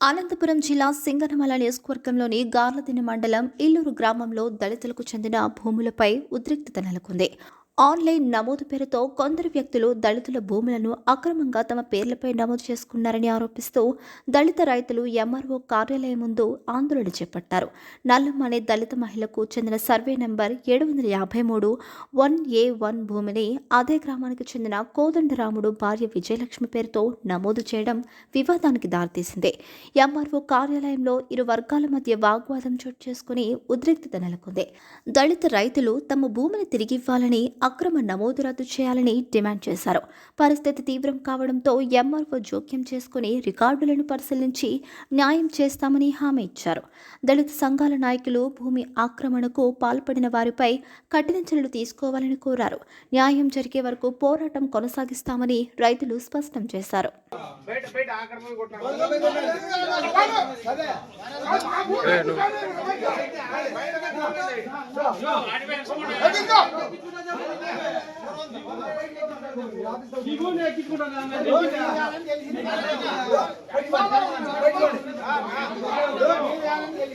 అనంతపురం జిల్లా సింగనమల నియోజకవర్గంలోని గార్లదిన మండలం ఇల్లూరు గ్రామంలో దళితులకు చెందిన భూములపై ఉద్రిక్తత నెలకొంది. ఆన్లైన్ నమోదు పేరుతో కొందరు వ్యక్తులు దళితుల భూములను అక్రమంగా తమ పేర్లపై నమోదు చేసుకున్నారని ఆరోపిస్తూ దళిత రైతులు ఎంఆర్ఓ కార్యాలయం ముందు ఆందోళన చేపట్టారు. నల్లం అనే దళిత మహిళకు చెందిన సర్వే నెంబర్ ఏడు వందల యాభై మూడు వన్ ఏ వన్ భూమిని అదే గ్రామానికి చెందిన కోదండరాముడు భార్య విజయలక్ష్మి పేరుతో నమోదు చేయడం వివాదానికి దారితీసింది. ఎంఆర్ఓ కార్యాలయంలో ఇరు వర్గాల మధ్య వాగ్వాదం చోటు చేసుకుని ఉద్రిక్తత నెలకొంది. దళిత రైతులు తమ భూమిని తిరిగి ఇవ్వాలని అక్రమ నమోదు రద్దు చేయాలని డిమాండ్ చేశారు. పరిస్థితి తీవ్రం కావడంతో ఎంఆర్ఓ జోక్యం చేసుకుని రికార్డులను పరిశీలించి న్యాయం చేస్తామని హామీ ఇచ్చారు. దళిత సంఘాల నాయకులు భూమి ఆక్రమణకు పాల్పడిన వారిపై కఠిన చర్యలు తీసుకోవాలని కోరారు. న్యాయం జరిగే వరకు పోరాటం కొనసాగిస్తామని రైతులు స్పష్టం చేశారు. জীবনে কি করে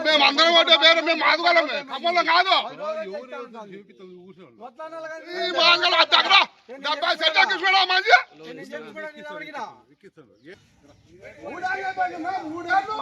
మేము అందరం ఒకటే పేరు మేము మాదుగలం ఖమ్మంలో కాదు. దగ్గర. డెబ్బై సెంటర్ కృష్ణ మంచి మూడేళ్ళు